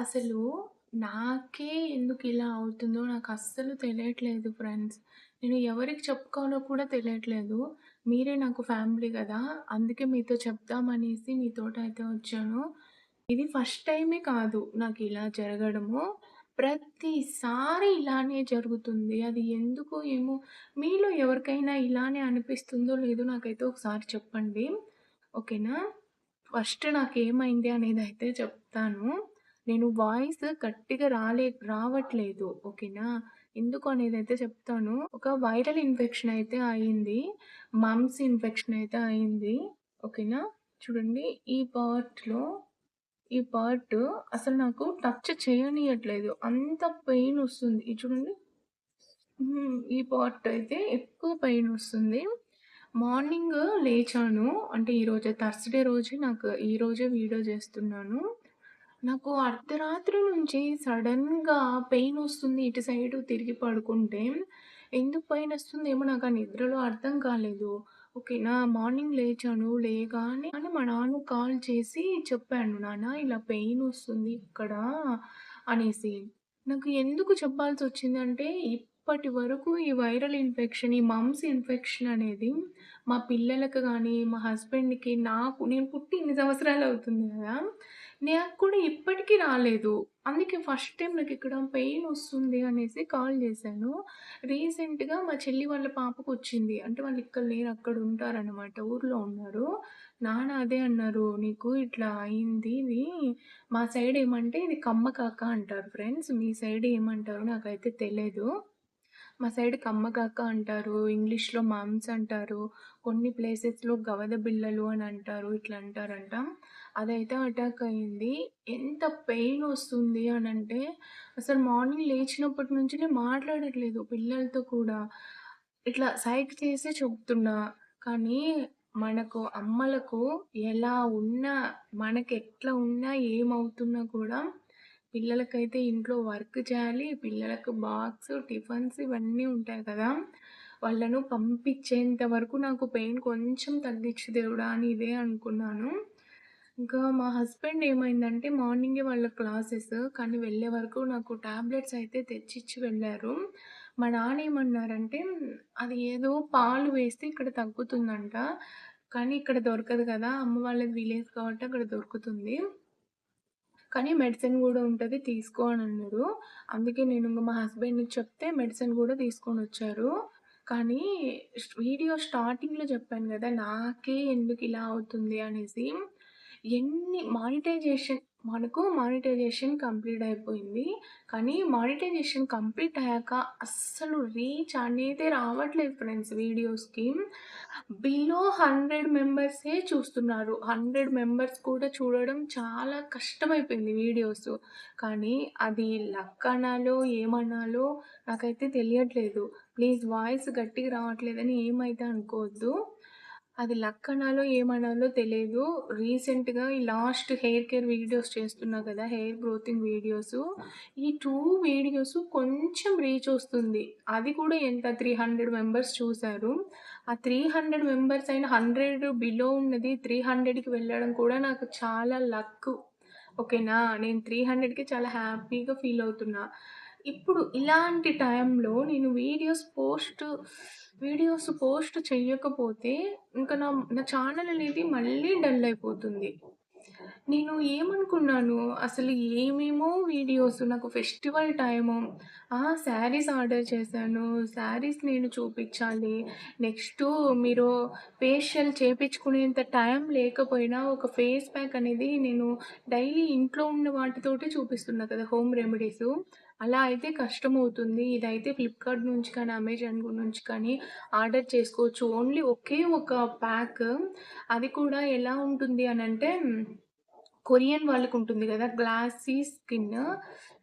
అసలు నాకే ఎందుకు ఇలా అవుతుందో నాకు అస్సలు తెలియట్లేదు ఫ్రెండ్స్. నేను ఎవరికి చెప్పుకోవాలో కూడా తెలియట్లేదు. మీరే నాకు ఫ్యామిలీ కదా అందుకే మీతో చెప్దామనేసి మీతోటైతే వచ్చాను. ఇది ఫస్ట్ టైమే కాదు నాకు ఇలా జరగడము. ప్రతిసారి ఇలానే జరుగుతుంది. అది ఎందుకో ఏమో! మీలో ఎవరికైనా ఇలానే అనిపిస్తుందో లేదో నాకైతే ఒకసారి చెప్పండి. ఓకేనా? ఫస్ట్ నాకు ఏమైంది అనేది అయితే చెప్తాను. నేను వాయిస్ గట్టిగా రాలే రావట్లేదు. ఓకేనా? ఎందుకు అనేది అయితే చెప్తాను. ఒక వైరల్ ఇన్ఫెక్షన్ అయితే అయింది. మమ్స్ ఇన్ఫెక్షన్ అయితే అయింది. ఓకేనా? చూడండి ఈ పార్ట్‌లో ఈ పార్ట్ అసలు నాకు టచ్ చేయనీయట్లేదు. అంత పెయిన్ వస్తుంది ఇది చూడండి. ఈ పార్ట్ అయితే ఎక్కువ పెయిన్ వస్తుంది మార్నింగ్ లేచాను. అంటే ఈరోజు థర్స్‌డే రోజే నాకు ఈరోజే వీడియో చేస్తున్నాను. నాకు అర్ధరాత్రి నుంచి సడన్‌గా పెయిన్ వస్తుంది ఇటు సైడు తిరిగి పడుకుంటే. ఎందుకు పెయిన్ వస్తుందేమో నాకు ఆ నిద్రలో అర్థం కాలేదు. ఓకేనా. మార్నింగ్ లేచాను. లేయగానే మా నాన్న కాల్ చేసి చెప్పాను. నాన్న ఇలా పెయిన్ వస్తుంది ఇక్కడ అనేసి. నాకు ఎందుకు చెప్పాల్సి వచ్చిందంటే ఇప్పటి వరకు ఈ వైరల్ ఇన్ఫెక్షన్, ఈ మమ్స్ ఇన్ఫెక్షన్ అనేది మా పిల్లలకు కానీ మా హస్బెండ్‌కి, నాకు నేను పుట్టి ఇన్ని సంవత్సరాలవుతుంది కదా నాకు కూడా ఇప్పటికీ రాలేదు. అందుకే ఫస్ట్ టైం నాకు ఇక్కడ పెయిన్ వస్తుంది అనేసి కాల్ చేశాను రీసెంట్‌గా మా చెల్లి వాళ్ళ పాపకు వచ్చింది అంటే వాళ్ళు ఇక్కడ లేరు అక్కడ ఉంటారనమాట ఊర్లో ఉన్నారు. నాన్న అదే అన్నారు. "నీకు ఇట్లా అయింది ఇది మా సైడ్ ఏమంటే ఇది కమ్మకాక అంటారు ఫ్రెండ్స్. మీ సైడ్ ఏమంటారో నాకైతే తెలియదు మా సైడ్ కమ్మకాక అంటారు. ఇంగ్లీష్‌లో మామ్స్ అంటారు. కొన్ని ప్లేసెస్‌లో గవద బిళ్ళలు అని అంటారు. ఇట్లా అంటారంట. అదైతే అటాక్ అయింది. ఎంత పెయిన్ వస్తుంది అని అంటే అసలు మార్నింగ్ లేచినప్పటి నుంచి నేను మాట్లాడట్లేదు పిల్లలతో కూడా. ఇట్లా సైక్ చేసే చెప్తున్నా. కానీ మనకు అమ్మలకు ఎలా ఉన్నా, ఎట్లా ఉన్నా, ఏమవుతున్నా కూడా పిల్లలకైతే ఇంట్లో వర్క్ చేయాలి. పిల్లలకు బాక్స్, టిఫిన్స్ ఇవన్నీ ఉంటాయి కదా! వాళ్ళను పంపించేంత వరకు నాకు పెయిన్ కొంచెం తగ్గించు దేవుడా అని ఇదే అనుకున్నాను. ఇంకా మా హస్బెండ్ ఏమైందంటే మార్నింగే వాళ్ళ క్లాసెస్. కానీ వెళ్ళే వరకు నాకు టాబ్లెట్స్ అయితే తెచ్చిచ్చి వెళ్ళారు. మా నాన్న ఏమన్నారంటే అది ఏదో పాలు వేస్తే ఇక్కడ తగ్గుతుందంట. కానీ ఇక్కడ దొరకదు కదా! అమ్మ వాళ్ళది విలేజ్ కాబట్టి అక్కడ దొరుకుతుంది. కానీ మెడిసిన్ కూడా ఉంటుంది తీసుకో అని అన్నారు. అందుకే నేను ఇంకా మా హస్బెండ్ని చెప్తే మెడిసిన్ కూడా తీసుకొని వచ్చారు కానీ వీడియో స్టార్టింగ్‌లో చెప్పాను కదా నాకే ఎందుకు ఇలా అవుతుంది అనేసి. ఎన్ని మానిటైజేషన్ మనకు మానిటైజేషన్ కంప్లీట్ అయిపోయింది. కానీ మానిటైజేషన్ కంప్లీట్ అయ్యాక అస్సలు రీచ్ అనేది రావట్లేదు ఫ్రెండ్స్ వీడియోస్‌కి. బిలో 100 మెంబర్సే చూస్తున్నారు. 100 మెంబర్స్ కూడా చూడడం చాలా కష్టమైపోయింది వీడియోస్. కానీ అది లక్ అనాలో, ఏమనాలో నాకైతే తెలియట్లేదు. ప్లీజ్ వాయిస్ గట్టిగా రావట్లేదని ఏమైతే అనుకోవద్దు. అది లక్కనాలో ఏమనాలో తెలియదు రీసెంట్‌గా ఈ లాస్ట్ హెయిర్ కేర్ వీడియోస్ చేస్తున్నా కదా! హెయిర్ గ్రోతింగ్ వీడియోస్. ఈ టూ వీడియోస్ కొంచెం రీచ్ వస్తుంది. అది కూడా ఎంత 300 మెంబర్స్ చూశారు ఆ 300 మెంబర్స్ అయిన 100 బిలో ఉన్నది 300కి వెళ్ళడం కూడా నాకు చాలా లక్. ఓకేనా. నేను 300కి చాలా హ్యాపీగా ఫీల్ అవుతున్నా. ఇప్పుడు ఇలాంటి టైంలో నేను వీడియోస్ పోస్ట్ వీడియోస్ పోస్ట్ చెయ్యకపోతే ఇంక నా నా ఛానల్ అనేది మళ్ళీ డల్ అయిపోతుంది. నేను ఏమనుకున్నాను అసలు ఏమేమో వీడియోస్ నాకు ఫెస్టివల్ టైము. ఆ! శారీస్ ఆర్డర్ చేశాను. శారీస్ నేను చూపించాలి నెక్స్ట్ మీరు ఫేషియల్ చేపించుకునేంత టైం లేకపోయినా ఒక ఫేస్ ప్యాక్ అనేది నేను డైలీ ఇంట్లో ఉన్న వాటితోటి చూపిస్తున్నా కదా! Home remedies. అలా అయితే కష్టమవుతుంది. ఇదైతే ఫ్లిప్‌కార్ట్ నుంచి కానీ, అమెజాన్ నుంచి కానీ ఆర్డర్ చేసుకోవచ్చు. ఓన్లీ ఒకే ఒక ప్యాక్. అది కూడా ఎలా ఉంటుంది అనంటే కొరియన్ వాళ్ళకు ఉంటుంది కదా గ్లాసీ స్కిన్.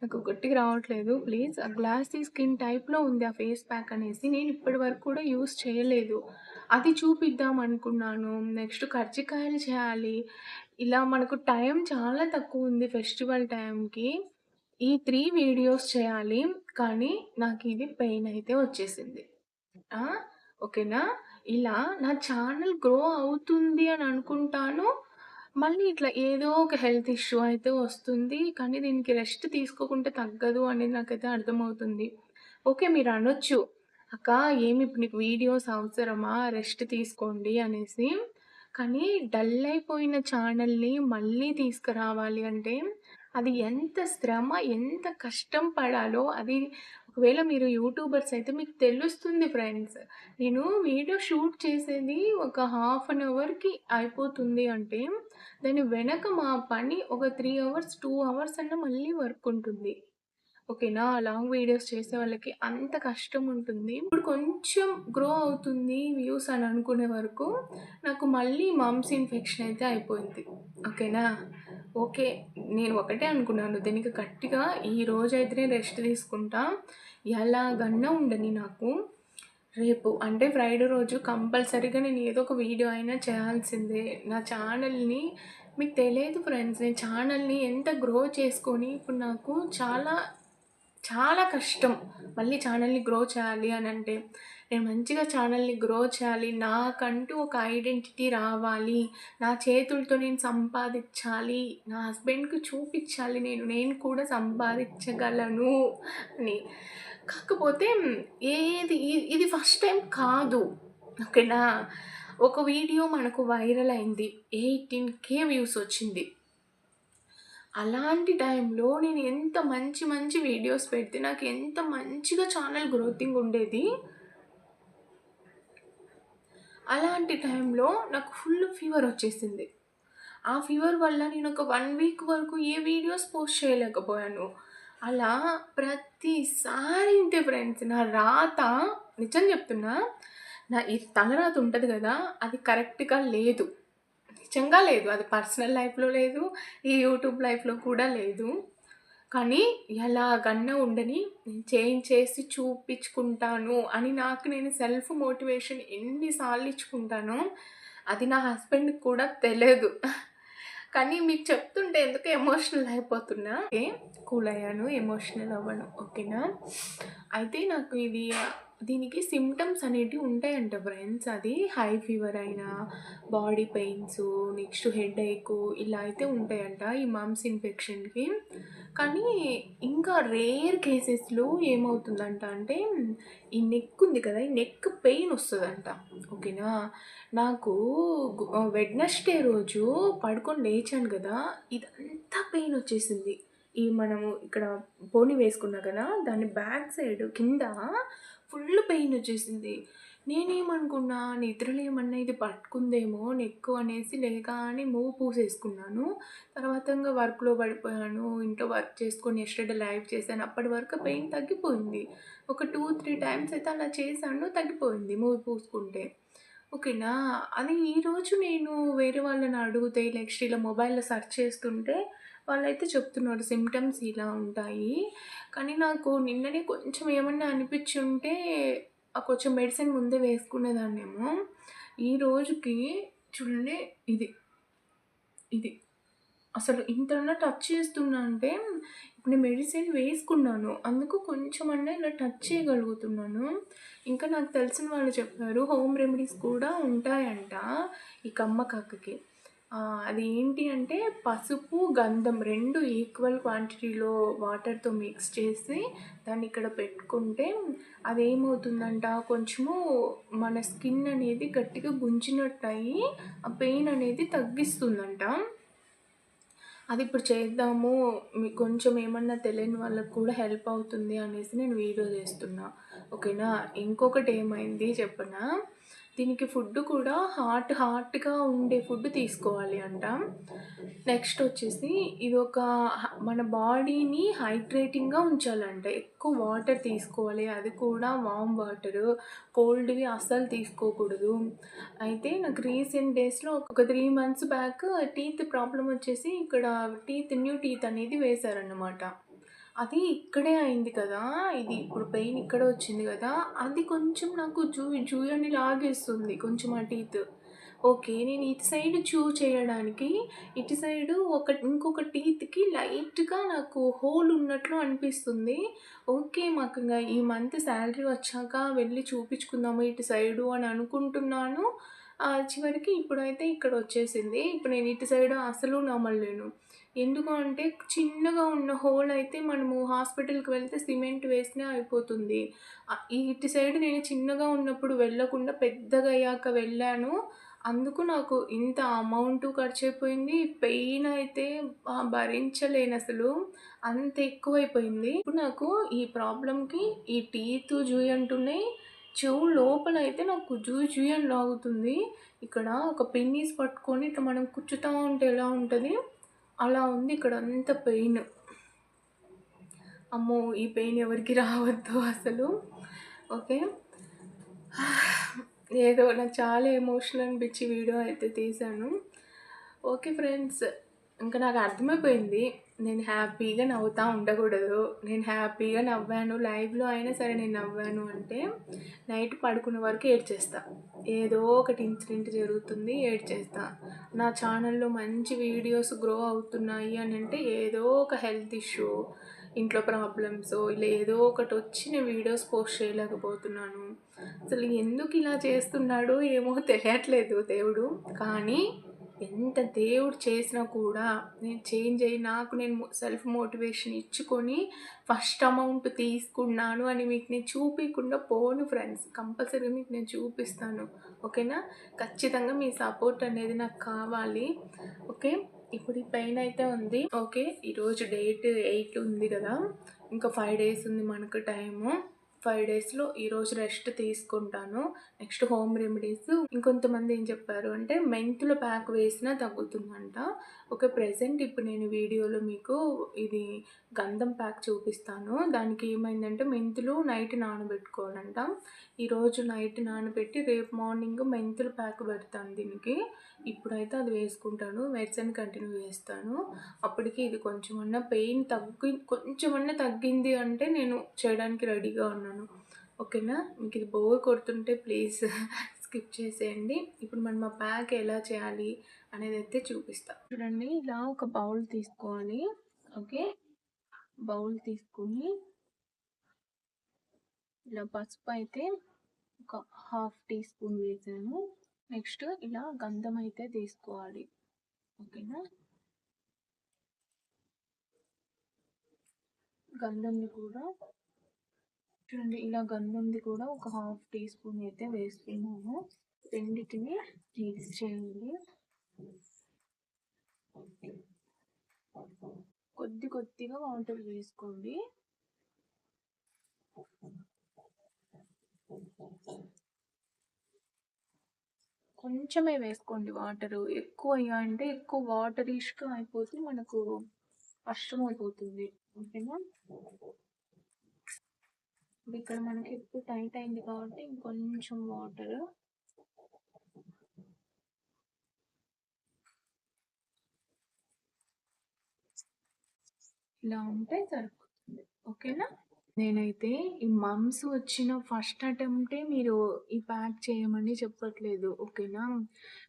నాకు గట్టిగా రావట్లేదు ప్లీజ్. ఆ గ్లాసీ స్కిన్ టైప్‌లో ఉంది ఆ ఫేస్ ప్యాక్ అనేసి. నేను ఇప్పటి వరకు కూడా యూస్ చేయలేదు. అది చూపిద్దాం అనుకున్నాను. నెక్స్ట్ కర్జికాయలు చేయాలి. ఇలా మనకు టైం చాలా తక్కువ ఉంది ఫెస్టివల్ టైంకి. ఈ త్రీ వీడియోస్ చేయాలి. కానీ నాకు ఇది పెయిన్ అయితే వచ్చేసింది. ఓకేనా. ఇలా నా ఛానల్ గ్రో అవుతుంది అని అనుకుంటాను. మళ్ళీ ఇట్లా ఏదో ఒక హెల్త్ ఇష్యూ అయితే వస్తుంది. కానీ దీనికి రెస్ట్ తీసుకోకుంటే తగ్గదు అనేది నాకైతే అర్థమవుతుంది. ఓకే. మీరు అనొచ్చు "అక్క ఏమి ఇప్పుడు నీకు వీడియోస్ అవసరమా? రెస్ట్ తీసుకోండి" అనేసి. కానీ డల్ అయిపోయిన ఛానల్‌ని మళ్ళీ తీసుకురావాలి అంటే అది ఎంత శ్రమ, ఎంత కష్టం పడాలో అది ఒకవేళ మీరు యూట్యూబర్స్ అయితే మీకు తెలుస్తుంది ఫ్రెండ్స్. నేను వీడియో షూట్ చేసేది ఒక హాఫ్ అన్ అవర్‌కి అయిపోతుంది అంటే, దాని వెనక మా పని ఒక త్రీ అవర్స్, టూ అవర్స్ అన్న మళ్ళీ వర్క్ ఉంటుంది. ఓకేనా. లాంగ్ వీడియోస్ చేసే వాళ్ళకి అంత కష్టం ఉంటుంది. ఇప్పుడు కొంచెం గ్రో అవుతుంది వ్యూస్ అని అనుకునే వరకు నాకు మళ్ళీ మమ్స్ ఇన్ఫెక్షన్ అయితే అయిపోయింది. ఓకేనా. ఓకే. నేను ఒకటే అనుకున్నాను దీనికి గట్టిగా ఈ రోజైతేనే రెస్ట్ తీసుకుంటా. ఎలాగన్నా ఉండని నాకు. రేపు అంటే ఫ్రైడే రోజు కంపల్సరీగా నేను ఏదో ఒక వీడియో అయినా చేయాల్సిందే. నా ఛానల్‌ని మీకు తెలియదు ఫ్రెండ్స్ నేను ఛానల్‌ని ఎంత గ్రో చేసుకొని ఇప్పుడు నాకు చాలా చాలా కష్టం. మళ్ళీ ఛానల్‌ని గ్రో చేయాలి అని అంటే నేను మంచిగా ఛానల్‌ని గ్రో చేయాలి. నాకంటూ ఒక ఐడెంటిటీ రావాలి. నా చేతులతో నేను సంపాదించాలి నా హస్బెండ్‌కి చూపించాలి నేను. నేను కూడా సంపాదించగలను అని. కాకపోతే ఏది ఇది ఫస్ట్ టైం కాదు. ఓకేనా. ఒక వీడియో మనకు వైరల్ అయింది. 18,000 వ్యూస్ వచ్చింది. అలాంటి టైంలో నేను ఎంత మంచి మంచి వీడియోస్ పెడితే నాకు ఎంత మంచిగా ఛానల్ గ్రోతింగ్ ఉండేది. అలాంటి టైంలో నాకు ఫుల్ ఫీవర్ వచ్చేసింది. ఆ ఫీవర్ వల్ల నేను ఒక వన్ వీక్ వరకు ఏ వీడియోస్ పోస్ట్ చేయలేకపోయాను. అలా ప్రతిసారి ఇంతే ఫ్రెండ్స్. నా రాత నిజం చెప్తున్నా. నా ఈ తలరాత ఉంటుంది కదా అది కరెక్ట్‌గా లేదు. నిజంగా లేదు. అది పర్సనల్ లైఫ్‌లో లేదు. ఈ యూట్యూబ్ లైఫ్‌లో కూడా లేదు. కానీ ఎలాగన్నా ఉండని నేను చేంజ్ చేసి చూపించుకుంటాను అని నాకు నేను సెల్ఫ్ మోటివేషన్ ఎన్నిసార్లు ఇచ్చుకుంటాను ఇచ్చుకుంటానో అది నా హస్బెండ్‌కి కూడా తెలియదు కానీ మీకు చెప్తుంటే ఎందుకు ఎమోషనల్ అయిపోతున్నా. ఓకే. కూల్ అయ్యాను. ఎమోషనల్ అవ్వను. ఓకేనా. అయితే నాకు ఇది దీనికి సిమ్టమ్స్ అనేటివి ఉంటాయంట ఫ్రెండ్స్. అది హై ఫీవర్ అయినా, బాడీ పెయిన్స్, నెక్స్ట్ హెడేకు ఇలా అయితే ఉంటాయంట ఈ మమ్స్ ఇన్ఫెక్షన్‌కి. కానీ ఇంకా రేర్ కేసెస్‌లో ఏమవుతుందంట అంటే ఈ నెక్ ఉంది కదా! ఈ నెక్ పెయిన్ వస్తుందంట ఓకేనా. నాకు వెడ్నెస్‌డే రోజు పడుకొని లేచాను కదా ఇదంతా పెయిన్ వచ్చేసింది. ఈ మనము ఇక్కడ పోని వేసుకున్నా కదా! దాని బ్యాక్ సైడ్ కింద ఫుల్ పెయిన్ వచ్చేసింది. నేనేమనుకున్నా నిద్రలో ఏమన్నా ఇది పట్టుకుందేమో నెక్కు అనేసి లేవగానే మూవ్ పూసేసుకున్నాను. తర్వాత ఇంకా వర్క్‌లో పడిపోయాను. ఇంట్లో వర్క్ చేసుకొని ఎస్టర్డే లైవ్ చేశాను. అప్పటి వరకు పెయిన్ తగ్గిపోయింది. ఒక 2, 3 టైమ్స్ అయితే అలా చేశాను తగ్గిపోయింది మూవ్ పూసుకుంటే. ఓకేనా. అది ఈరోజు నేను వేరే వాళ్ళని అడిగితే నెక్స్ట్ ఇలా మొబైల్‌లో సెర్చ్ చేస్తుంటే వాళ్ళైతే చెప్తున్నారు సిమ్టమ్స్ ఇలా ఉంటాయి. కానీ నాకు నిన్ననే కొంచెం ఏమన్నా అనిపించి ఉంటే కొంచెం మెడిసిన్ ముందే వేసుకునేదాన్నేమో. ఈ రోజుకి చూడండి ఇది. ఇది. అసలు ఇంతన్నా టచ్ చేస్తున్నా అంటే ఇప్పుడు నేను మెడిసిన్ వేసుకున్నాను. అందుకు కొంచెం అన్న ఇలా టచ్ చేయగలుగుతున్నాను. ఇంకా నాకు తెలిసిన వాళ్ళు చెప్పారు హోమ్ రెమెడీస్ కూడా ఉంటాయంట ఈ కమ్మకాకకి. అది ఏంటి అంటే పసుపు, గంధం రెండు ఈక్వల్ క్వాంటిటీలో వాటర్‌తో మిక్స్ చేసి దాన్ని ఇక్కడ పెట్టుకుంటే అదేమవుతుందంట కొంచెము మన స్కిన్ అనేది గట్టిగా గుంజినట్టయి ఆ పెయిన్ అనేది తగ్గిస్తుందంట. అది ఇప్పుడు చేద్దాము. మీకు కొంచెం ఏమన్నా తెలియని వాళ్ళకు కూడా హెల్ప్ అవుతుంది అనేసి నేను వీడియో చేస్తున్నా. ఓకేనా. ఇంకొకటి ఏమైంది చెప్పనా? దీనికి ఫుడ్ కూడా హాట్ హాట్‌గా ఉండే ఫుడ్ తీసుకోవాలి అంట. నెక్స్ట్ వచ్చేసి ఇది ఒక మన బాడీని హైడ్రేటింగ్‌గా ఉంచాలంట. ఎక్కువ వాటర్ తీసుకోవాలి. అది కూడా వామ్ వాటరు. కోల్డ్‌వి అస్సలు తీసుకోకూడదు. అయితే నాకు రీసెంట్ డేస్‌లో ఒక three months back teeth problem వచ్చేసి ఇక్కడ టీత్ న్యూ టీత్ అనేది వేశారన్నమాట. అది ఇక్కడే అయింది కదా! ఇది ఇప్పుడు పెయిన్ ఇక్కడ వచ్చింది కదా అది కొంచెం నాకు జూ జూయని లాగేస్తుంది కొంచెం ఆ టీత్. ఓకే. నేను ఇటు సైడ్ చూ చేయడానికి ఇటు సైడు ఒక ఇంకొక టీత్‌కి లైట్‌గా నాకు హోల్ ఉన్నట్లు అనిపిస్తుంది. ఓకే. మాకు ఇంకా ఈ మంత్ శాలరీ వచ్చాక వెళ్ళి చూపించుకుందాము ఇటు సైడు అని అనుకుంటున్నాను. చివరికి ఇప్పుడైతే ఇక్కడ వచ్చేసింది ఇప్పుడు నేను ఇటు సైడ్ అసలు నమ్మలేను ఎందుకు అంటే చిన్నగా ఉన్న హోల్ అయితే మనము హాస్పిటల్కి వెళ్తే సిమెంట్ వేసినా అయిపోతుంది. ఇటు సైడ్ నేను చిన్నగా ఉన్నప్పుడు వెళ్ళకుండా పెద్దగా అయ్యాక వెళ్ళాను. అందుకు నాకు ఇంత అమౌంట్ ఖర్చు అయిపోయింది. పెయిన్ అయితే భరించలేను అసలు. అంత ఎక్కువైపోయింది. ఇప్పుడు నాకు ఈ ప్రాబ్లంకి ఈ టీత్ జూయి అంటున్నాయి. చెవు లోపల అయితే నాకు జూయి జూయి అని లాగుతుంది. ఇక్కడ ఒక పిన్నీస్ పట్టుకొని ఇట్లా మనం కుచ్చుతా ఉంటే ఎలా ఉంటుంది? అలా ఉంది ఇక్కడ అంత పెయిన్. అమ్మో ఈ పెయిన్ ఎవరికి రావద్దు అసలు. ఓకే. ఏదో నాకు చాలా ఎమోషనల్ అనిపించి వీడియో అయితే తీశాను. ఓకే ఫ్రెండ్స్ ఇంకా నాకు అర్థమైపోయింది. నేను హ్యాపీగా నవ్వుతూ ఉండకూడదు. నేను హ్యాపీగా నవ్వాను. లైవ్లో అయినా సరే నేను నవ్వాను అంటే నైట్ పడుకునే వరకు ఏడ్చేస్తా. ఏదో ఒకటి ఇన్సిడెంట్ జరుగుతుంది ఏడ్చేస్తా. నా ఛానల్లో మంచి వీడియోస్ గ్రో అవుతున్నాయి అని అంటే ఏదో ఒక హెల్త్ ఇష్యూ ఇంట్లో ప్రాబ్లమ్స్ ఇలా ఏదో ఒకటి వచ్చి నేను వీడియోస్ పోస్ట్ చేయలేకపోతున్నాను. అసలు ఎందుకు ఇలా చేస్తున్నాడు ఏమో తెలియట్లేదు దేవుడు. కానీ ఎంత దేవుడు చేసినా కూడా నేను చేంజ్ అయ్యి నాకు నేను సెల్ఫ్ మోటివేషన్ ఇచ్చుకొని ఫస్ట్ అమౌంట్ తీసుకున్నాను అని మీకు నేను చూపించకుండా పోను ఫ్రెండ్స్ కంపల్సరీ మీకు నేను చూపిస్తాను. ఓకేనా? ఖచ్చితంగా మీ సపోర్ట్ అనేది నాకు కావాలి. ఓకే? ఇప్పుడు ఈ పెయిన్ అయితే ఉంది. ఓకే? ఈరోజు డేట్ ఎయిట్ ఉంది కదా? ఇంకా ఫైవ్ డేస్ ఉంది మనకు టైము ఫైవ్ డేస్లో ఈరోజు రెస్ట్ తీసుకుంటాను. నెక్స్ట్ హోమ్ రెమెడీస్ ఇంకొంతమంది ఏం చెప్పారు అంటే మెంతుల ప్యాక్ వేసినా తగ్గుతుందంట. ఓకే ప్రెసెంట్ ఇప్పుడు నేను వీడియోలో మీకు ఇది గంధం ప్యాక్ చూపిస్తాను. దానికి ఏమైందంటే మెంతులు నైట్ నానబెట్టుకోవాలంట ఈరోజు నైట్ నానబెట్టి రేపు మార్నింగ్ మెంతులు ప్యాక్ పెడతాను దీనికి. ఇప్పుడైతే అది వేసుకుంటాను. మెడిసిన్ కంటిన్యూ చేస్తాను. అప్పటికి ఇది కొంచెమన్నా పెయిన్ తగ్గి కొంచెమన్నా తగ్గింది అంటే నేను చేయడానికి రెడీగా ఉన్నాను. ఓకేనా? మీకు ఇది బోర్ కొడుతుంటే ప్లీజ్ స్కిప్ చేసేయండి. ఇప్పుడు మనం ఆ ప్యాక్ ఎలా చేయాలి అనేది అయితే చూపిస్తాం. చూడండి ఇలా ఒక బౌల్ తీసుకోవాలి ఓకే బౌల్ తీసుకుని ఇలా పసుపు అయితే ఒక హాఫ్ టీ స్పూన్ వేసాను. నెక్స్ట్ ఇలా గంధం అయితే తీసుకోవాలి. ఓకేనా? గంధంని కూడా చూడండి ఇలా గంధంది కూడా. ఒక హాఫ్ టీ స్పూన్ అయితే వేసుకున్నాము రెండింటిని మిక్స్ చేయండి. కొద్ది కొద్దిగా వాటర్ వేసుకోండి. కొంచెమే వేసుకోండి వాటర్. ఎక్కువ అయ్యాయంటే ఎక్కువ వాటర్ ఇష్గా అయిపోతే మనకు కష్టం అయిపోతుంది. ఓకేనా? ఇప్పుడు ఇక్కడ మనకి ఇప్పుడు టైట్ అయింది కాబట్టి ఇంకొంచెం వాటర్. ఇలా ఉంటే సరిపోతుంది. ఓకేనా? నేనైతే ఈ మమ్స్ వచ్చిన ఫస్ట్ అటెంప్టే మీరు ఈ ప్యాక్ చేయమని చెప్పట్లేదు. ఓకేనా?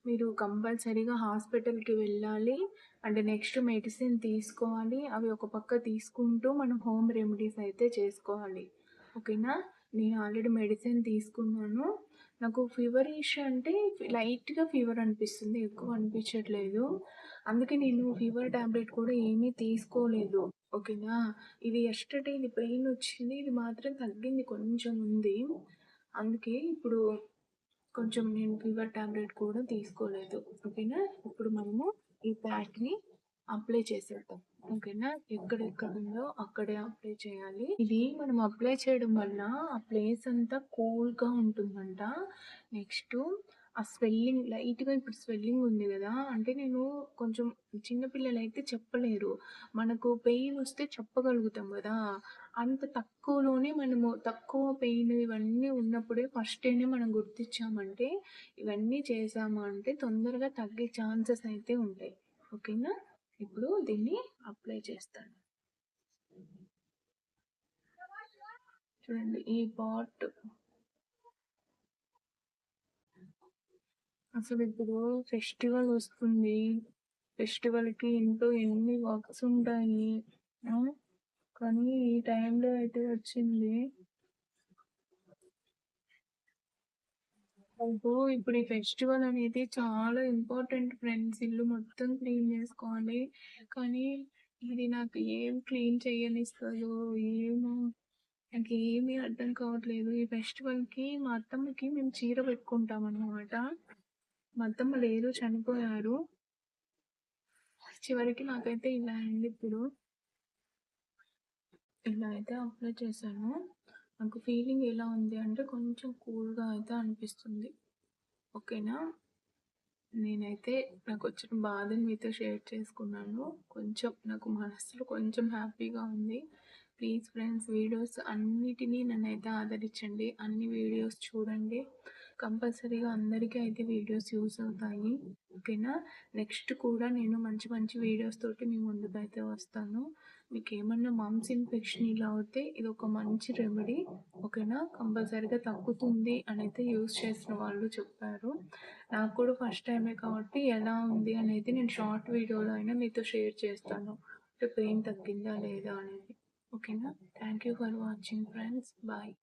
మీరు కంపల్సరీగా హాస్పిటల్కి వెళ్ళాలి. అంటే నెక్స్ట్ మెడిసిన్ తీసుకోవాలి. అవి ఒక పక్క తీసుకుంటూ మనం హోమ్ రెమెడీస్ అయితే చేసుకోవాలి. ఓకేనా? నేను ఆల్రెడీ మెడిసిన్ తీసుకున్నాను. నాకు ఫీవర్ ఇష్యూ అంటే లైట్గా ఫీవర్ అనిపిస్తుంది ఎక్కువ అనిపించట్లేదు. అందుకే నేను ఫీవర్ ట్యాబ్లెట్ కూడా ఏమీ తీసుకోలేదు. ఓకేనా? ఇది ఎస్టర్డే ఇది పెయిన్ వచ్చింది ఇది మాత్రం తగ్గింది కొంచెం ఉంది. అందుకే ఇప్పుడు కొంచెం నేను ఫీవర్ ట్యాబ్లెట్ కూడా తీసుకోలేదు. ఓకేనా? ఇప్పుడు మనము ఈ ప్యాక్ని అప్లై చేసేద్దాం. ఓకేనా? ఎక్కడెక్కడ ఉందో అక్కడే అప్లై చేయాలి. ఇది మనం అప్లై చేయడం వల్ల ఆ ప్లేస్ అంతా కూల్గా ఉంటుందంట. నెక్స్ట్ ఆ స్వెల్లింగ్ లైట్గా ఇప్పుడు స్వెల్లింగ్ ఉంది కదా. అంటే నేను కొంచెం చిన్నపిల్లలు అయితే చెప్పలేరు. మనకు పెయిన్ వస్తే చెప్పగలుగుతాం కదా. అంత తక్కువలోనే మనము తక్కువ పెయిన్ ఇవన్నీ ఉన్నప్పుడే ఫస్టేనే మనం గుర్తించామంటే ఇవన్నీ చేసామా అంటే తొందరగా తగ్గే ఛాన్సెస్ అయితే ఉంటాయి. ఓకేనా? ఇప్పుడు దీన్ని అప్లై చేస్తాను. చూడండి ఈ పాట్ అసలు ఇప్పుడు ఫెస్టివల్ వస్తుంది. ఫెస్టివల్కి ఇంట్లో ఎన్ని వర్క్స్ ఉంటాయి? కానీ ఈ టైంలో అయితే వచ్చింది. అబ్బో! ఇప్పుడు ఈ ఫెస్టివల్ అనేది చాలా ఇంపార్టెంట్ ఫ్రెండ్స్. ఇల్లు మొత్తం క్లీన్ చేసుకోవాలి కానీ ఇది నాకు ఏం క్లీన్ చెయ్యనిస్తదో ఏమో! నాకేమీ అర్థం కావట్లేదు. ఈ ఫెస్టివల్‌కి మా అత్తమ్మకి మేము చీర పెట్టుకుంటాం అన్నమాట మా అత్తమ్మ లేరు చనిపోయారు. చివరికి నాకైతే ఇలా అయిందిప్పుడు. ఇలా అయితే అప్లై చేశాను. నాకు ఫీలింగ్ ఎలా ఉంది అంటే కొంచెం కూల్‌గా అయితే అనిపిస్తుంది. ఓకేనా? నేనైతే నాకు వచ్చిన బాధని మీతో షేర్ చేసుకున్నాను. కొంచెం నాకు మనసులో కొంచెం హ్యాపీగా ఉంది. ప్లీజ్ ఫ్రెండ్స్ వీడియోస్ అన్నిటిని నన్నైతే ఆదరించండి. అన్ని వీడియోస్ చూడండి. కంపల్సరీగా అందరికీ అయితే వీడియోస్ యూస్ అవుతాయి. ఓకేనా? నెక్స్ట్ కూడా నేను మంచి మంచి వీడియోస్ తోటి మీ అయితే వస్తాను. మీకు ఏమన్నా మమ్స్ ఇన్ఫెక్షన్ ఇలా అవుతే ఒక మంచి రెమెడీ. ఓకేనా? కంపల్సరీగా తగ్గుతుంది అనైతే యూజ్ చేసిన వాళ్ళు చెప్పారు. నాకు కూడా ఫస్ట్ టైమే కాబట్టి ఎలా ఉంది అనేది నేను షార్ట్ వీడియోలో అయినా మీతో షేర్ చేస్తాను. అంటే పెయిన్ తగ్గిందా లేదా అనేది. ఓకేనా? Thank you for watching friends. Bye.